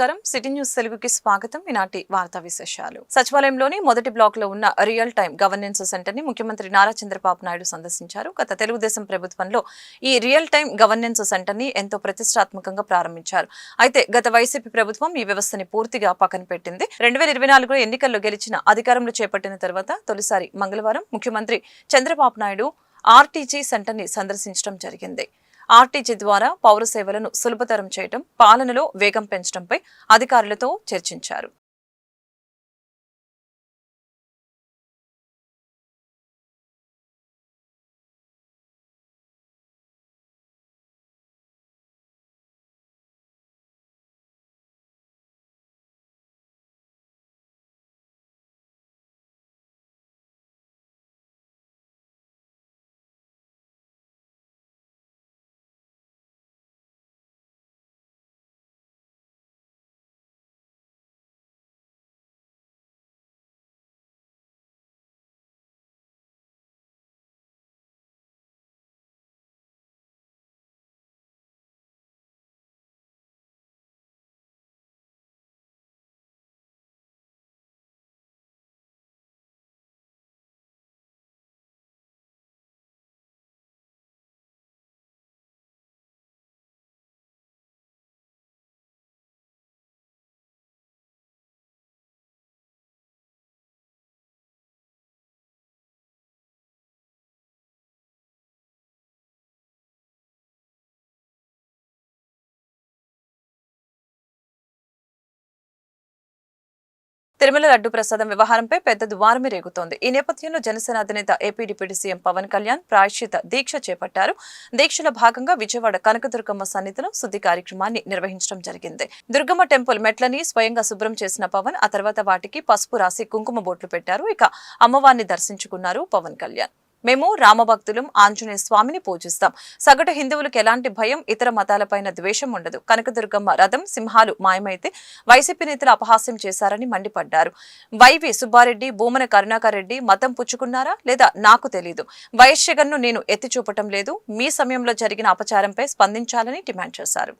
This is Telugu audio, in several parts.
నమస్కారం. సిటీ న్యూస్ తెలుగుకి స్వాగతం. ఈనాటి వార్తా విశేషాలు. సచివాలయంలోని మొదటి బ్లాక్లో ఉన్న రియల్ టైం గవర్నెన్స్ సెంటర్ని ముఖ్యమంత్రి నారా చంద్రబాబు నాయుడు సందర్శించారు. గత తెలుగుదేశం ప్రభుత్వంలో ఈ రియల్ టైం గవర్నెన్స్ సెంటర్ని ఎంతో ప్రతిష్టాత్మకంగా ప్రారంభించారు. అయితే గత వైసీపీ ప్రభుత్వం ఈ వ్యవస్థని పూర్తిగా పక్కన పెట్టింది. రెండు వేల ఇరవై నాలుగులో ఎన్నికల్లో గెలిచిన అధికారంలో చేపట్టిన తర్వాత తొలిసారి మంగళవారం ముఖ్యమంత్రి చంద్రబాబు నాయుడు ఆర్టీజీ సెంటర్ని సందర్శించడం జరిగింది. ఆర్టీజీ ద్వారా పౌర సేవలను సులభతరం చేయడం పాలనలో వేగం పెంచడంపై అధికారులతో చర్చించారు. తిరుమల లడ్డు ప్రసాదం వ్యవహారంపై పెద్ద దువారమే రేగుతోంది. ఈ నేపథ్యంలో జనసేన అధినేత AP deputy CM Pawan Kalyan ప్రాయశ్చిత దీక్ష చేపట్టారు. దీక్షలో భాగంగా విజయవాడ కనకదుర్గమ్మ సన్నిధిలో శుద్ధి కార్యక్రమాన్ని నిర్వహించడం జరిగింది. దుర్గమ్మ టెంపుల్ మెట్లని స్వయంగా శుభ్రం చేసిన పవన్ ఆ తర్వాత వాటికి పసుపు రాసి కుంకుమ బొట్లు పెట్టారు. ఇక అమ్మవారిని దర్శించుకున్నారు పవన్ కళ్యాణ్. మేము రామభక్తులం ఆంజనేయ స్వామిని పూజిస్తాం. సగటు హిందువులకు ఎలాంటి భయం ఇతర మతాలపైన ద్వేషం ఉండదు. కనకదుర్గమ్మ రథం సింహాలు మాయమైతే వైసీపీ నేతలు అపహాస్యం చేశారని మండిపడ్డారు. వైవి సుబ్బారెడ్డి భూమన కరుణాకర్ రెడ్డి మతం పుచ్చుకున్నారా లేదా నాకు తెలీదు. వైఎస్ నేను ఎత్తి చూపటం లేదు. మీ సమయంలో జరిగిన అపచారంపై స్పందించాలని డిమాండ్ చేశారు.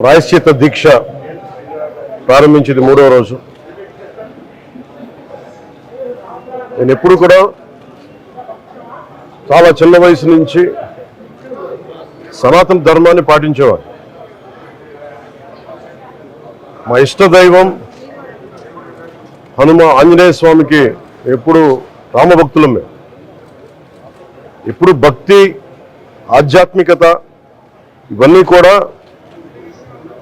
ప్రాయశ్చిత దీక్ష ప్రారంభించింది మూడవ రోజు. నేను ఎప్పుడు కూడా చాలా చిన్న వయసు నుంచి సనాతన ధర్మాన్ని పాటించేవాడు మా ఇష్ట దైవం హనుమ ఆంజనేయ స్వామికి ఎప్పుడు రామభక్తులం మేము ఎప్పుడు భక్తి ఆధ్యాత్మికత ఇవన్నీ కూడా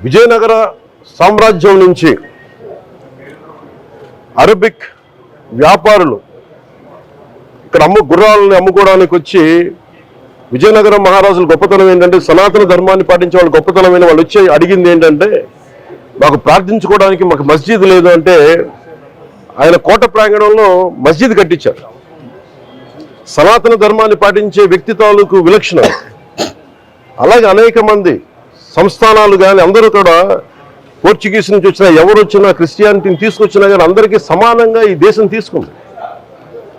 విజయనగర సామ్రాజ్యం నుంచి అరబిక్ వ్యాపారులు ఇక్కడ అమ్ము గుర్రాలని అమ్ముకోవడానికి వచ్చి విజయనగరం మహారాజుల గొప్పతనం ఏంటంటే సనాతన ధర్మాన్ని పాటించే వాళ్ళు గొప్పతనమైన వాళ్ళు వచ్చి అడిగింది ఏంటంటే మాకు ప్రార్థించుకోవడానికి మాకు మస్జిద్ లేదు అంటే ఆయన కోట ప్రాంగణంలో మస్జిద్ కట్టించారు. సనాతన ధర్మాన్ని పాటించే వ్యక్తి తాలూకు విలక్షణం. అలాగే అనేక మంది సంస్థానాలు కానీ అందరూ కూడా పోర్చుగీస్ నుంచి వచ్చినా ఎవరు వచ్చినా క్రిస్టియానిటీని తీసుకొచ్చినా కానీ అందరికీ సమానంగా ఈ దేశం తీసుకుంది.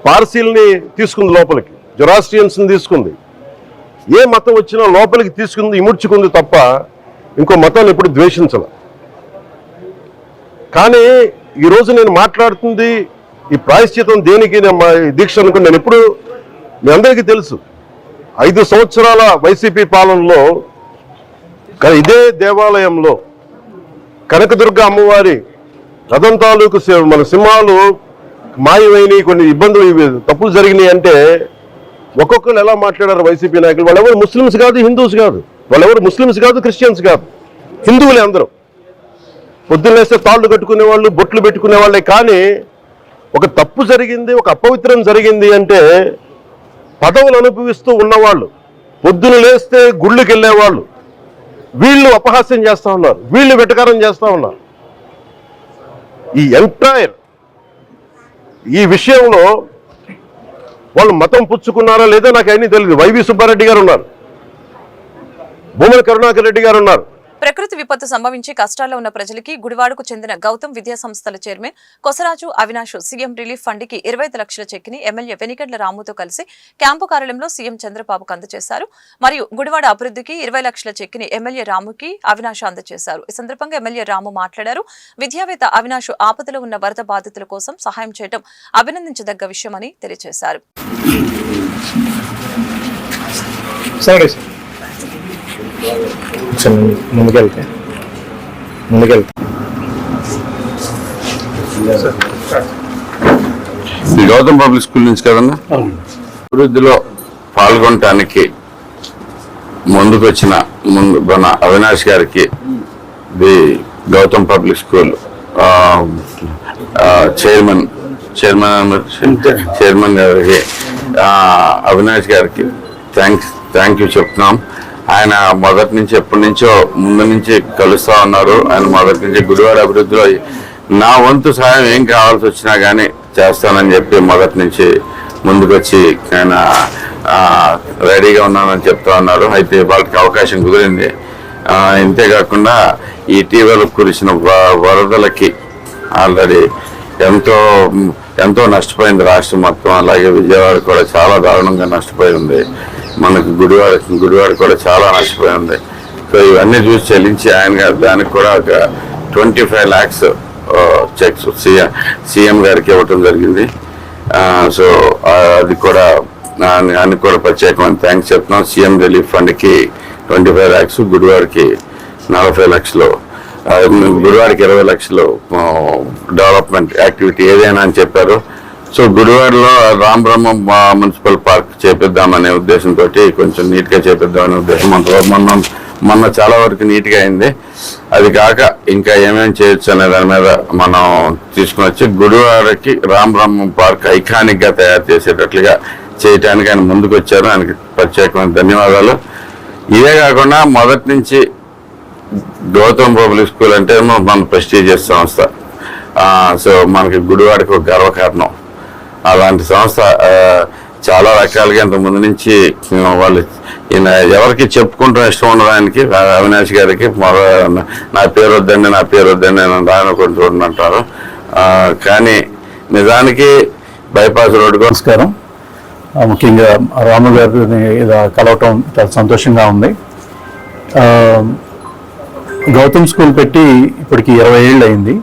పార్సీల్ని తీసుకుంది లోపలికి జొరాస్ట్రియన్స్ని తీసుకుంది. ఏ మతం వచ్చినా లోపలికి తీసుకుంది ఇముడ్చుకుంది తప్ప ఇంకో మతాన్ని ఎప్పుడు ద్వేషించాల. కానీ ఈరోజు నేను మాట్లాడుతుంది ఈ ప్రాయశ్చితం దేనికి నేను మా దీక్ష అనుకుని నేను ఎప్పుడు మీ అందరికీ తెలుసు. ఐదు సంవత్సరాల వైసీపీ పాలనలో ఇదే దేవాలయంలో కనకదుర్గ అమ్మవారి రథం తాలూకు సి- మన సింహాలు మాయమైనవి కొన్ని ఇబ్బందులు తప్పులు జరిగినాయి అంటే ఒక్కొక్కరు ఎలా మాట్లాడారు వైసీపీ నాయకులు? వాళ్ళెవరు ముస్లిమ్స్ కాదు హిందూస్ కాదు. వాళ్ళెవరు ముస్లిమ్స్ కాదు క్రిస్టియన్స్ కాదు. హిందువులే అందరూ. పొద్దున్నేస్తే తాళ్ళు కట్టుకునే వాళ్ళు బొట్లు పెట్టుకునే వాళ్ళే కానీ ఒక తప్పు జరిగింది ఒక అపవిత్రం జరిగింది అంటే పదవులు అనుభవిస్తూ ఉన్నవాళ్ళు పొద్దున లేస్తే గుళ్ళకి వెళ్ళేవాళ్ళు వీళ్ళు అపహాస్యం చేస్తా ఉన్నారు వీళ్ళు వెటకారం చేస్తా ఉన్నారు. ఈ ఎంటైర్ ఈ విషయంలో వాళ్ళు మతం పుచ్చుకున్నారా లేదా నాకు అన్నీ తెలియదు వైవి సుబ్బారెడ్డి గారు ఉన్నారు. భూమన కరుణాకర్ రెడ్డి గారు ఉన్నారు. ప్రకృతి విపత్తు సంభవించి కష్టాల్లో ఉన్న ప్రజలకి గుడివాడకు చెందిన గౌతమ్ విద్యా సంస్థల chairman Kosaraju Avinash CM relief ఫండ్కి ఇరవై ఐదు లక్షల చెక్కిని ఎమ్మెల్యే వెనిగండ్ల రాముతో కలిసి క్యాంపు కార్యాలయంలో సీఎం చంద్రబాబుకు అందజేశారు. మరియు గుడివాడ అభివృద్ధికి ఇరవై లక్షల చెక్కిని ఎమ్మెల్యే రాముకి అవినాష్ అందజేశారు. ఈ సందర్భంగా ఎమ్మెల్యే రాము మాట్లాడారు. విద్యావేత్త అవినాష్ ఆపదలో ఉన్న వరద బాధితుల కోసం సహాయం చేయడం అభినందించదగ్గ విషయమని తెలియజేశారు. సరే సార్. కొంచెం ముందుకెళ్తే. గౌతమ్ పబ్లిక్ స్కూల్ నుంచి కదన్నా? అభివృద్ధిలో పాల్గొనటానికి ముందుకొచ్చిన ముందు మన అవినాష్ గారికి the Gautam public school chairman chairman chairman గారికి ఆ, అవినాష్ గారికి థ్యాంక్స్ థ్యాంక్ యూ చెప్తున్నాం. ఆయన మొదటి నుంచి ఎప్పటి నుంచో ముందు నుంచి కలుస్తా ఉన్నారు. ఆయన మొదటి నుంచి గుడివాడ అభివృద్ధిలో నా వంతు సహాయం ఏం కావాల్సి వచ్చినా కానీ చేస్తానని చెప్పి మొదటి నుంచి ముందుకొచ్చి ఆయన రెడీగా ఉన్నానని చెప్తా ఉన్నారు. అయితే వాళ్ళకి అవకాశం కుదిరింది. ఇంతేకాకుండా ఇటీవల కురిసిన వ- వరదలకి ఆల్రెడీ ఎంతో ఎంతో నష్టపోయింది రాష్ట్రం మొత్తం. అలాగే విజయవాడ కూడా చాలా దారుణంగా నష్టపోయి ఉంది. మనకు గుడివాడ గుడివాడ కూడా చాలా నష్టపోయి ఉంది. సో ఇవన్నీ చూసి చెల్లించి ఆయన దానికి కూడా ఒక twenty five lakhs cheques CM CM గారికి ఇవ్వటం జరిగింది. సో అది కూడా ఆయన- కూడా ప్రత్యేకమైన థ్యాంక్స్ చెప్తున్నాం. సీఎం రిలీఫ్ ఫండ్కి ట్వంటీ ఫైవ్ ల్యాక్స్ గుడివాడికి నలభై లక్షలు గుడివాడికి ఇరవై లక్షలు డెవలప్మెంట్ యాక్టివిటీ ఏదైనా అని చెప్పారు. సో గుడివాడలో రామబ్రహ్మ మున్సిపల్ పార్క్ చేపిద్దామనే ఉద్దేశంతో కొంచెం నీట్గా చేపిద్దామనే ఉద్దేశం. మన మొన్న మొన్న చాలా వరకు నీట్గా అయింది. అది కాక ఇంకా ఏమేమి చేయొచ్చు అనే దాని మీద మనం తీసుకుని వచ్చి గుడివాడకి రామబ్రహ్మ పార్క్ ఐకానిక్గా తయారు చేసేటట్లుగా చేయటానికి ఆయన ముందుకు వచ్చారు. ఆయనకి ప్రత్యేకమైన ధన్యవాదాలు. ఇదే కాకుండా మొదటి నుంచి గౌతమ్ పబ్లిక్ స్కూల్ అంటే ఏమో మన ప్రెస్టీజియస్ సంస్థ. సో మనకి గుడివాడకి ఒక గర్వకారణం. అలాంటి సంస్థ చాలా రకాలుగా ఇంత ముందు నుంచి వాళ్ళు ఈయన ఎవరికి చెప్పుకుంటాం ఇష్టం ఉండడానికి అవినాష్ గారికి నా పేరు వద్దండి నా పేరు వద్దండి నేను రానుకొని చూడండి అంటారు. కానీ నిజానికి బైపాస్ రోడ్డు నమస్కారం. ముఖ్యంగా రాము గారిని ఇలా కలవటం చాలా సంతోషంగా ఉంది. గౌతమ్ స్కూల్ పెట్టి ఇప్పటికి ఇరవై ఏళ్ళు అయింది.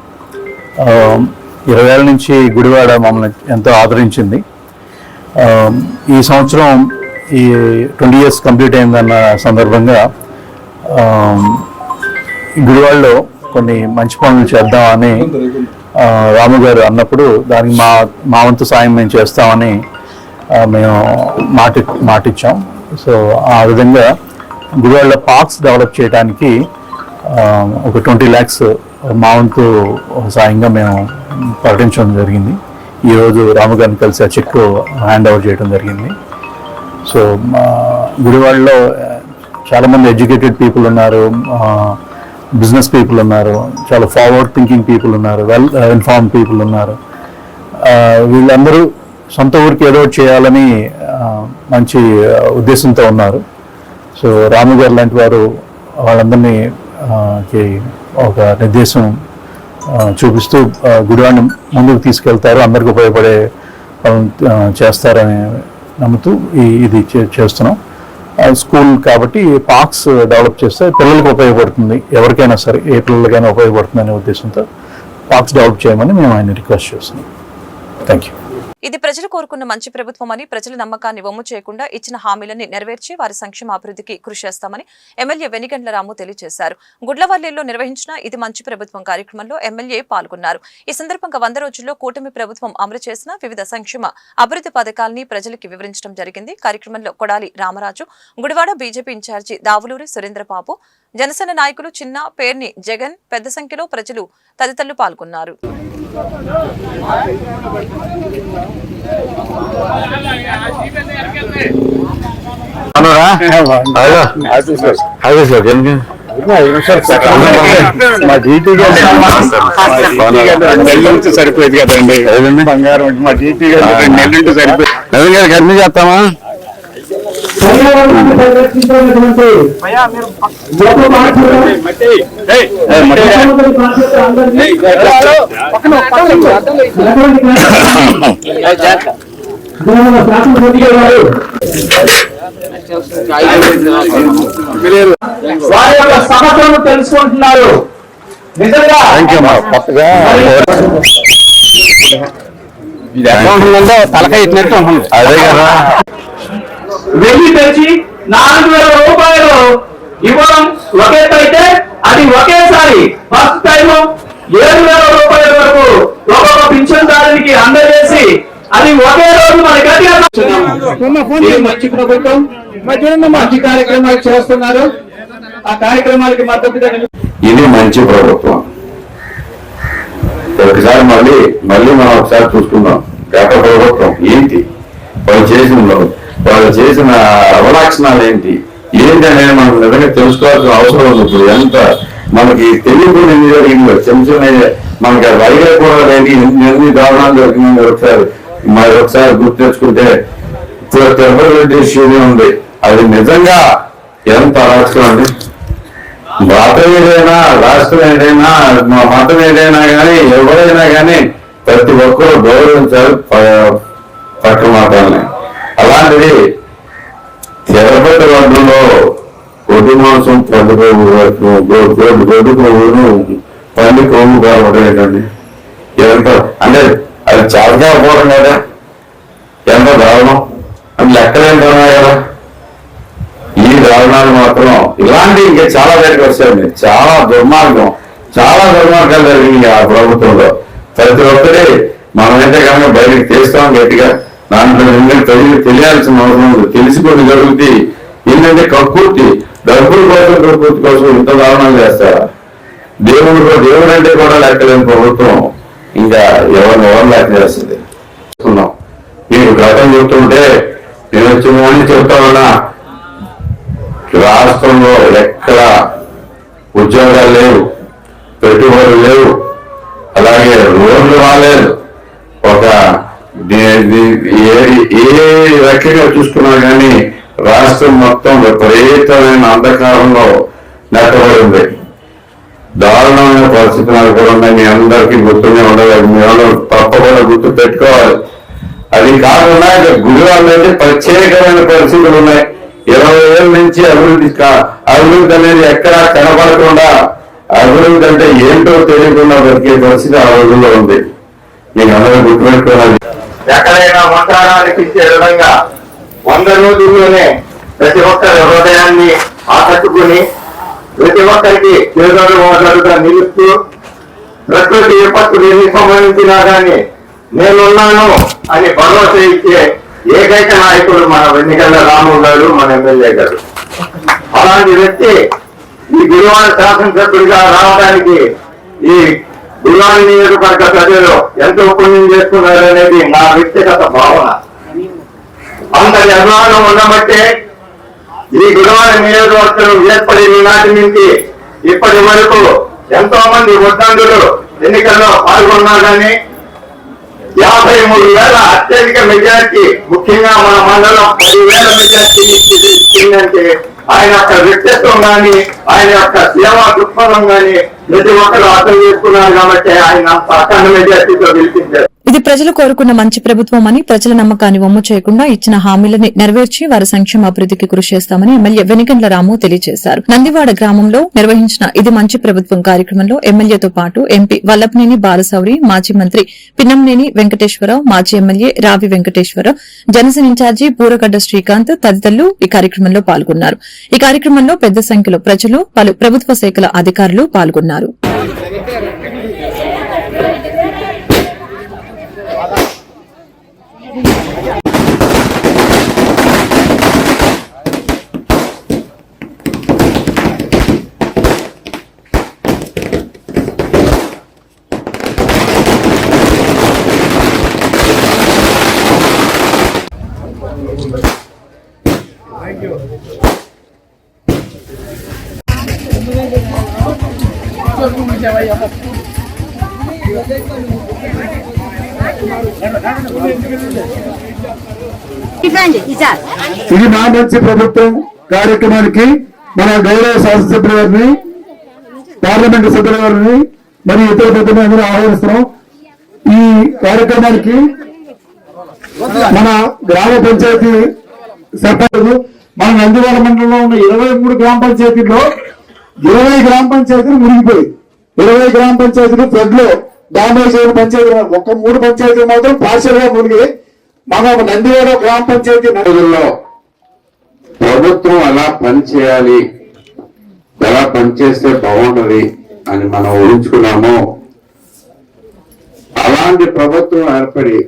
ఇరవై ఏళ్ళ నుంచి గుడివాడ మమ్మల్ని ఎంతో ఆదరించింది. ఈ సంవత్సరం ఈ ట్వంటీ ఇయర్స్ కంప్లీట్ అయిందన్న సందర్భంగా గుడివాడలో కొన్ని మంచి పనులు చేద్దామని రాము గారు అన్నప్పుడు దానికి మా మా వంతు సాయం మేము చేస్తామని మేము మాట మాటిచ్చాం. సో ఆ విధంగా గుడివాడలో పార్క్స్ డెవలప్ చేయడానికి ఒక ట్వంటీ ల్యాక్స్ మా వంతు సాయంగా మేము ప్రకటించడం జరిగింది. ఈరోజు రాముగారిని కలిసి ఆ చెక్ హ్యాండ్ ఓవర్ చేయడం జరిగింది. సో మా గుడివాడలో చాలామంది ఎడ్యుకేటెడ్ పీపుల్ ఉన్నారు బిజినెస్ పీపుల్ ఉన్నారు చాలా ఫార్వర్డ్ థింకింగ్ పీపుల్ ఉన్నారు వెల్ ఇన్ఫార్మ్ పీపుల్ ఉన్నారు. వీళ్ళందరూ సొంత ఊరికి ఏదో చేయాలని మంచి ఉద్దేశంతో ఉన్నారు. సో రాము గారు లాంటి వారు వాళ్ళందరినీ ఒక నిర్దేశం చూపిస్తూ ఆ, గుడివాడిని ముందుకు తీసుకెళ్తారు. అందరికి ఉపయోగపడే చేస్తారని నమ్ముతూ ఈ ఇది చే- చేస్తున్నాం. స్కూల్ కాబట్టి పార్క్స్ డెవలప్ చేస్తే పిల్లలకు ఉపయోగపడుతుంది. ఎవరికైనా సరే ఏ పిల్లలకైనా ఉపయోగపడుతుంది అనే ఉద్దేశంతో పార్క్స్ డెవలప్ చేయమని మేము ఆయన రిక్వెస్ట్ చేస్తున్నాం. థ్యాంక్ యూ ఇది ప్రజలు కోరుకున్న మంచి ప్రభుత్వమని ప్రజల నమ్మకాన్ని వమ్ము చేయకుండా ఇచ్చిన హామీలని నెరవేర్చి వారి సంక్షేమ అభివృద్ధికి కృషి చేస్తామని ఎమ్మెల్యే వెనిగండ్ల రాము తెలియజేశారు. గుడ్లవల్లిలో నిర్వహించిన ఇది మంచి ప్రభుత్వం కార్యక్రమంలో ఎమ్మెల్యే పాల్గొన్నారు. ఈ సందర్భంగా వంద రోజుల్లో కూటమి ప్రభుత్వం అమలు చేసిన వివిధ సంక్షేమ అభివృద్ధి పథకాలని ప్రజలకి వివరించడం జరిగింది. కార్యక్రమంలో Kodali Ramaraju Gudivada BJP in charge Davuluri Surendrababu Janasena నాయకులు చిన్న పేర్ని జగన్ పెద్ద సంఖ్యలో ప్రజలు తదితరులు పాల్గొన్నారు. మా జీటీ నెల్లుంటే సరిపోయేది కదండి బంగారం మా జీపీ గారు రెండు నెల్లుంటే సరిపోయేది చేస్తామా పర్యావరణాన్ని గొప్ప బాధ్యత వారి యొక్క సమస్యలను తెలుసుకుంటున్నారు. నిజంగా తలకాయ ఇచ్చినట్టు ఉంటుంది. అదే కదా. వెయ్యి తెచ్చి నాలుగు వేల రూపాయలు ఇవ్వడం ఒకే అయితే అది ఒకేసారి ఫస్ట్ టైం ఏడు వేల రూపాయల వరకు ఒక్కొక్క పింఛన్దారునికి అందజేసి అది ఒకే రోజు మన గట్టిగా మంచి ప్రభుత్వం. మంచి కార్యక్రమాలు చేస్తున్నారు. ఆ కార్యక్రమాలకి మద్దతుగా నిలు- ఇది మంచి ప్రభుత్వం. ఒకసారి మళ్ళీ మళ్ళీ మనం ఒకసారి చూసుకుందాం. గత ప్రభుత్వం ఏంటి? వాళ్ళు చేసిన వాళ్ళు చేసిన అవలక్షణాలు ఏంటి? ఏంటి అనేది మనం నిజంగా తెలుసుకోవాల్సిన అవసరం ఉంది ఇప్పుడు. ఎంత మనకి తెలియకుండా ఎన్ని జరిగిందో చిన్న చిన్న మనకి అది వైద్య కూడా లేని ఎన్ని ఎన్ని దారుణాలు జరిగింది ఒకసారి మరి ఒకసారి గుర్తు తెచ్చుకుంటే తిరుపతి రెడ్డి ఇష్యూనే ఉంది. అది నిజంగా ఎంత అరాచకం అండి? మతం ఏదైనా రాష్ట్రం ఏదైనా మా మతం ఏదైనా కానీ ఎవరైనా కానీ ప్రతి ఒక్కరూ గౌరవించాలి పక్క పట్టు మతాలని తిరుపతి రోడ్డులో గొడ్డు మాంసం పండు గొడ్డు గొడ్డు కొవ్వును పండు కొవ్వు కావడండి ఏంటండి ఎంత? అంటే అది చాలా పోవడం కదా. ఎంత దారుణం? అది లెక్కలేంటున్నాయి కదా? ఈ దారుణాలు మాత్రం ఇలాంటి ఇంకా చాలా దగ్గరికి వచ్చాయండి. చాలా దుర్మార్గం చాలా దుర్మార్గాలు జరిగినాయి ఆ ప్రభుత్వంలో. ప్రతి ఒక్కరి మనమైతే కనుక బయటకు తీస్తాం గట్టిగా. దాంట్లో ఏంటంటే ప్రజలకు తెలియాల్సిన అవసరం ఉంది. తెలుసుకొని జరుగుతుంది ఏంటంటే కక్కుర్తి డబ్బులు కోసం కక్కుర్తి కోసం ఇంత దారుణాలు చేస్తారా? దేవుడు దేవుడు అంటే కూడా లెక్కలేని ప్రభుత్వం. ఇంకా ఎవరిని ఎవరు లెక్క చేస్తుంది? మీరు గతం చెప్తుంటే నేను వచ్చిన చెప్తా ఉన్నా. రాష్ట్రంలో ఎక్కడ ఉద్యోగాలు లేవు పెట్టుబడులు లేవు. అలాగే రోడ్లు రాలేదు. ఒక ఏ రకంగా చూసుకున్నా కానీ రాష్ట్రం మొత్తం విపరీతమైన అంధకారంలో నెట్టబడి ఉంది దారుణమైన పరిస్థితులు కూడా ఉన్నాయి. మీ అందరికీ గుర్తునే ఉండదు మీ అందరూ తప్పకుండా గుర్తు పెట్టుకోవాలి. అది కాకుండా ఇక గుడివాళ్ళు అయితే ప్రత్యేకమైన పరిస్థితులు ఉన్నాయి. ఇరవై ఏళ్ళ నుంచి అభివృద్ధి అభివృద్ధి అనేది ఎక్కడా కనబడకుండా అభివృద్ధి అంటే ఏంటో తెలియకుండా బతికే పరిస్థితి ఆ రోజుల్లో ఉంది. మీకు అందరూ గుర్తుపెట్టుకోవాలి ఎక్కడైనా మంత్రానికి అనిపించే విధంగా వంద రోజుల్లోనే ప్రతి ఒక్కరి హృదయాన్ని ఆకట్టుకుని ప్రతి ఒక్కరికి చేదోడు వాదడుగా నిలుస్తూ ప్రకృతి విపత్తులు ఎన్ని సంబంధించినా కానీ నేనున్నాను అని భరోసా ఇచ్చే ఏకైక నాయకుడు మన వెన్నికల్ల రాము గారు మన ఎమ్మెల్యే గారు. అలాంటి వ్యక్తి ఈ గురువారం శాసనసభ్యుడిగా రావడానికి ఈ గురువార నియోజకవర్గ ప్రజలు ఎంతో పుణ్యం చేస్తున్నారు అనేది నా వ్యక్తిగత భావన. అంతటి అభిమానం ఉండబట్టే ఈ గురువార నియోజకవర్గం ఏర్పడిన నాటి నుంచి ఇప్పటి వరకు ఎంతో మంది ఉద్దండులు ఎన్నికల్లో పాల్గొన్నా కానీ యాభై మూడు వేల అత్యధిక మెజార్టీ ముఖ్యంగా మన మండలం పదివేల మెజార్టీ ఇచ్చిందంటే ఆయన యొక్క వ్యక్తిత్వం కానీ ఆయన యొక్క సేవా దృక్పథం కానీ ప్రతి ఒక్కరు అర్థం చేసుకున్నారు కాబట్టి ఆయన అంత అఖండ మెజార్టీతో గెలిపించారు. ఇది ప్రజలు కోరుకున్న మంచి ప్రభుత్వం అని ప్రజల నమ్మకాన్ని వమ్ము చేయకుండా ఇచ్చిన హామీలని నెరవేర్చి వారి సంక్షేమ అభివృద్ధికి కృషి చేస్తామని ఎమ్మెల్యే వెనిగండ్ల రాము తెలియజేశారు. నందివాడ గ్రామంలో నిర్వహించిన ఇది మంచి ప్రభుత్వం కార్యక్రమంలో ఎమ్మెల్యేతో పాటు ఎంపీ వల్లభనేని బాలశౌరి మాజీ మంత్రి పిన్నంనేని వెంకటేశ్వరరావు మాజీ MLA Ravi Venkateswararao Janasena in charge Buragadda Srikanth తదితరులు ఈ కార్యక్రమంలో పాల్గొన్నారు. ఈ కార్యక్రమంలో పెద్ద సంఖ్యలో ప్రజలు పలు ప్రభుత్వ శాఖల అధికారులు పాల్గొన్నారు. Yeah. ఇది మా మంచి ప్రభుత్వం కార్యక్రమానికి మన గౌరవ శాసనసభ్యుల గారిని పార్లమెంటు సభ్యుల గారిని మరియు ఇతర పెద్దలు ఆహ్వానిస్తున్నాం. ఈ కార్యక్రమానికి మన గ్రామ పంచాయతీ సర్పంచ్ మన నందివాడ మండలంలో ఉన్న ఇరవై మూడు గ్రామ పంచాయతీల్లో ఇరవై గ్రామ పంచాయతీలు మునిగిపోయి ఇరవై గ్రామ పంచాయతీలు ఫ్లడ్లో డామేజ్ అయిన పంచాయతీ ఒక మూడు పంచాయతీలు మాత్రం పార్షల్గా మునిగి మన నందివాడ గ్రామ పంచాయతీ రోజుల్లో ప్రభుత్వం ఎలా పనిచేయాలి ఎలా పనిచేస్తే బాగుంటుంది అని మనం ఊహించుకున్నామో అలాంటి ప్రభుత్వం ఏర్పడి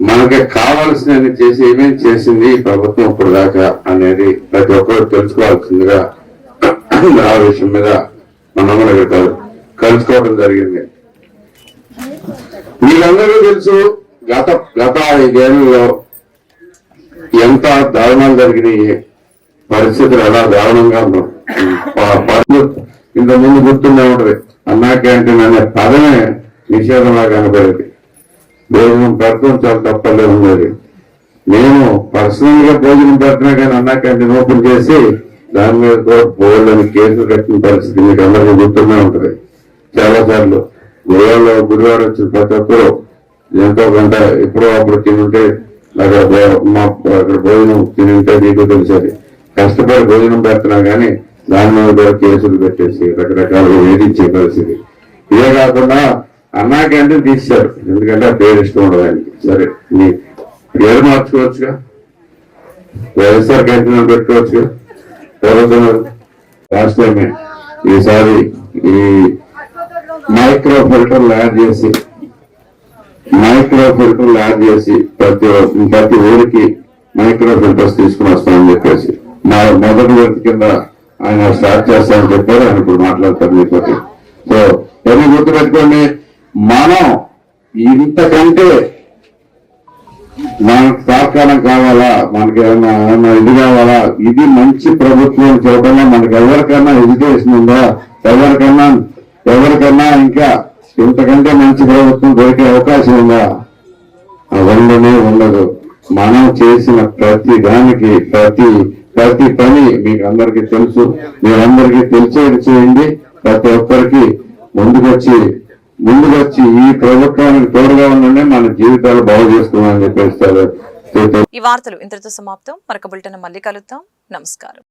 మనకి కావాల్సినవి చేసి ఏమేమి చేసింది ప్రభుత్వం ఇప్పుడు దాకా అనేది ప్రతి ఒక్కరు తెలుసుకోవాల్సిందిగా ఆ విషయం మీద మనం కూడా కలుసుకోవడం జరిగింది. మీరందరూ తెలుసు గత గత ఐదేళ్ళలో ఎంత దారుణాలు జరిగినాయి పరిస్థితులు ఎలా దారుణంగా ఉన్నాయి ఇంత ముందు గుర్తుండే ఉంటది. అన్నా క్యాంటీన్ అనే పదమే నిషేధంలా కనపడేది భోజనం పెడతాం చాలా తప్పలే ఉండేది. నేను పర్సనల్గా భోజనం పెట్టినా కానీ అన్నా క్యాంటీన్ ఓపెన్ చేసి దాని మీద కూడా బోర్డుని కేసులు కట్టిన పరిస్థితి మీకు అందరికీ గుర్తుండే ఉంటది. చాలా సార్లు గురువారు గురువారం వచ్చిన ప్రతి ఒక్కరు ఎంతో గంట ఎప్పుడో అప్పుడు తినుంటే అక్కడ భో- మా అక్కడ భోజనం తినుంటే నీకు తెలిసేది. కష్టపడి భోజనం పెడుతున్నా కానీ దాని మీద కూడా కేసులు పెట్టేసి రకరకాలుగా వేధించే పరిస్థితి. ఇదే కాకుండా అన్నా క్యాంటీన్ తీశారు ఎందుకంటే ఆ పేరు ఇష్టం ఉండదు ఆయనకి. సరే నీ పేరు మార్చుకోవచ్చుగా? వైఎస్ఆర్ క్యాంటీన్ పెట్టుకోవచ్చుగా? ప్రభుత్వం లాస్ట్ టైమే ఈసారి ఈ మైక్రో ఫిల్టర్లు యాడ్ చేసి మైక్రో ఫిల్టర్లు యాడ్ చేసి ప్రతి ప్రతి ఊరికి మైక్రో ఫిల్టర్స్ తీసుకుని వస్తామని చెప్పేసి. మా మొదటి వ్యక్తి కింద ఆయన స్టార్ట్ చేస్తామని చెప్పారు ఆయన ఇప్పుడు మాట్లాడతారు మీతోటి. సో ఎన్ని గుర్తుపెట్టుకోండి మనం ఇంతకంటే మనకు సహకారం కావాలా మనకి ఏమైనా ఏమైనా ఇది కావాలా ఇది మంచి ప్రభుత్వం చూడటంలో మనకి ఎవరికన్నా ఎడ్యుకేషన్ ఉందా ఎవరికన్నా ఎవరికన్నా ఇంకా ఇంతకంటే మంచి ప్రభుత్వం దొరికే అవకాశం ఉందా? ఉండనే ఉండదు. మనం చేసిన ప్రతి దానికి ప్రతి ప్రతి పని మీకు అందరికీ తెలుసు. మీరందరికీ తెలిసేది చేయండి. ప్రతి ఒక్కరికి ముందుకొచ్చి ముందుకొచ్చి ఈ ప్రభుత్వానికి తోడుగా ఉండే మన జీవితాలు బాగు చేసుకున్నామని చెప్పేస్తారు ఈ వార్తలు ఇంతటితో సమాప్తం. మరొక బులెటిన్ మళ్ళీ కలుద్దాం. నమస్కారం.